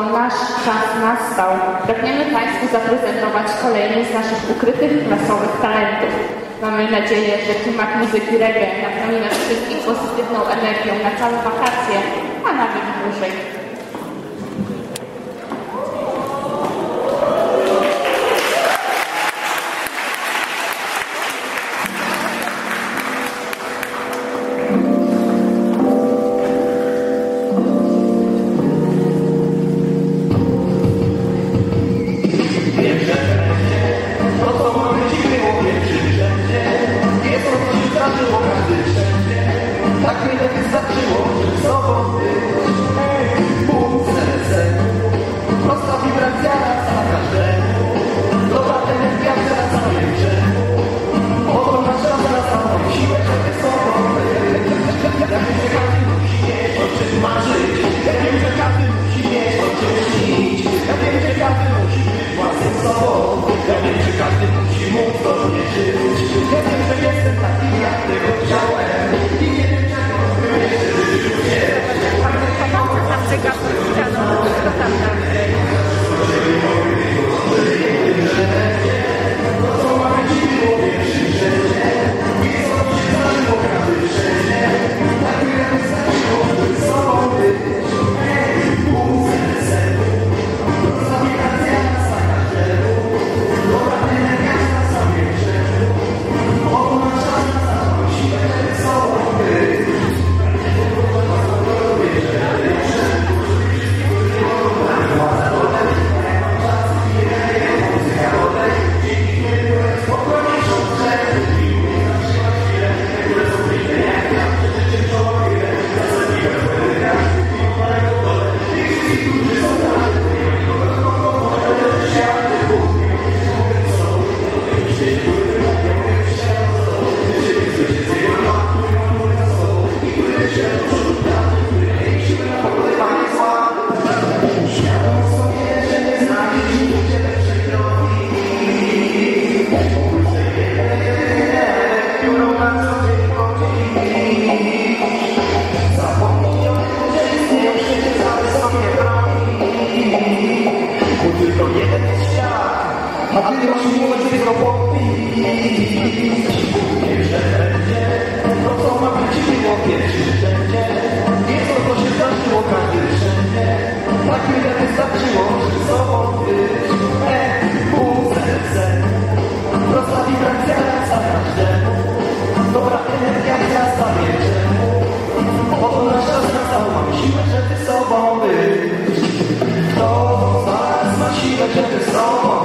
Nasz czas nastał. Pragniemy Państwu zaprezentować kolejny z naszych ukrytych klasowych talentów. Mamy nadzieję, że klimat muzyki reggae napełni nas wszystkich pozytywną energią na całe wakacje, a nawet dłużej. Gracias. put the song on.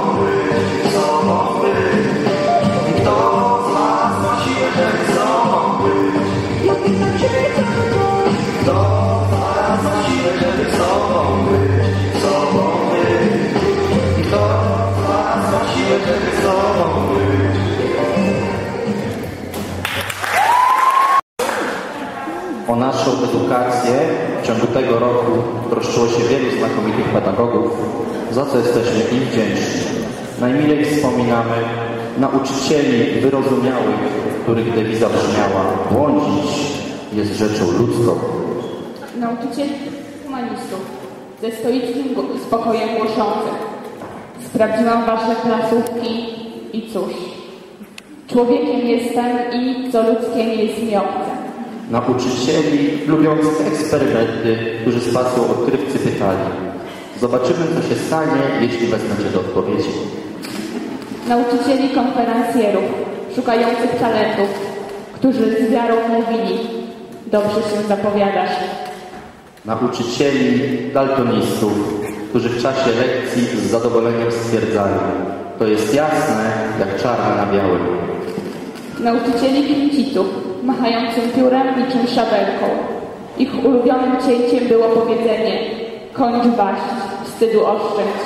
Edukację w ciągu tego roku troszczyło się wielu znakomitych pedagogów, za co jesteśmy im wdzięczni. Najmilej wspominamy nauczycieli wyrozumiałych, których dewiza brzmiała błądzić jest rzeczą ludzką. Nauczycieli humanistów ze stoickim spokojem głoszących. Sprawdziłam wasze klasówki i cóż, człowiekiem jestem i co ludzkie nie jest mi. Nauczycieli lubiących eksperymenty, którzy z pasją odkrywcy pytali Zobaczymy, co się stanie, jeśli wezmę do odpowiedzi. Nauczycieli konferencjerów, szukających talentów, którzy z wiarą mówili, dobrze się zapowiadasz. Nauczycieli daltonistów, którzy w czasie lekcji z zadowoleniem stwierdzali To jest jasne, jak czarne na białym. Nauczycieli klincitów, machającym piórem niczym szabelką. Ich ulubionym cięciem było powiedzenie kończ waść, wstydu oszczędź.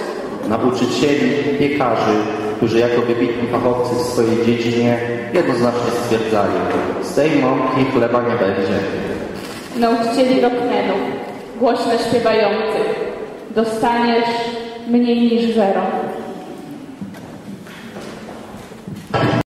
Nauczycieli piekarzy, którzy jako wybitni fachowcy w swojej dziedzinie jednoznacznie stwierdzali Z tej mąki chleba nie będzie. Nauczycieli rockmenów, głośno śpiewających. Dostaniesz mniej niż zero.